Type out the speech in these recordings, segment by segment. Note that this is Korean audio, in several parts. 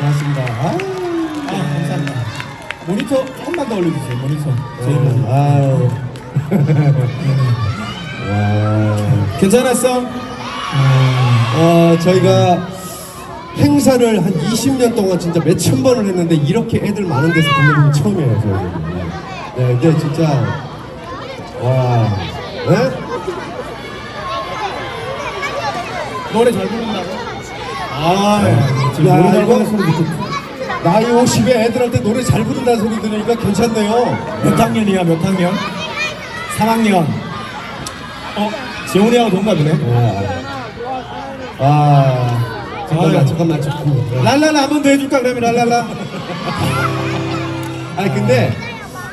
고맙습니다. 아, 네, 감사합니다. 모니터 조금만 더 올려주세요. 모니터. 네. 저희 모 아유. 네. 와. 괜찮았어? 어, 저희가 행사를 한 20년 동안 진짜 몇 천 번을 했는데 이렇게 애들 많은 데서 보는 건 처음이에요. 저희. 네, 근데 진짜 와. 네? 노래 잘 부른다고? 아 야, 잘 이거- 소리 듣고 나이 50에 애들한테 노래 잘 부른다는 소리 들으니까 괜찮네요. 몇 학년이야 몇 학년? 3학년 어? 재훈이 하고 동갑이네 아, 아 잠깐만. 잠깐만, 잠깐만. 랄랄라 한 번 더 해줄까 그러면 랄랄라 아니 근데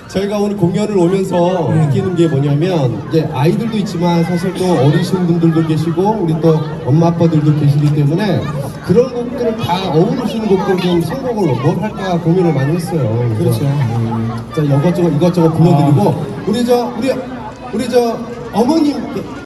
저희가 오늘 공연을 오면서 느끼는 게 뭐냐면 이제 아이들도 있지만 사실 또 어리신 분들도 계시고 우리 또 엄마 아빠들도 계시기 때문에 그런 곡들을 다 어우르시는 곡들 좀 선곡을 뭘 할까 고민을 많이 했어요. 그래서 그렇죠 음. 자 이것저것 이것저것 불러드리고 우리 저 우리 우리 저 어머님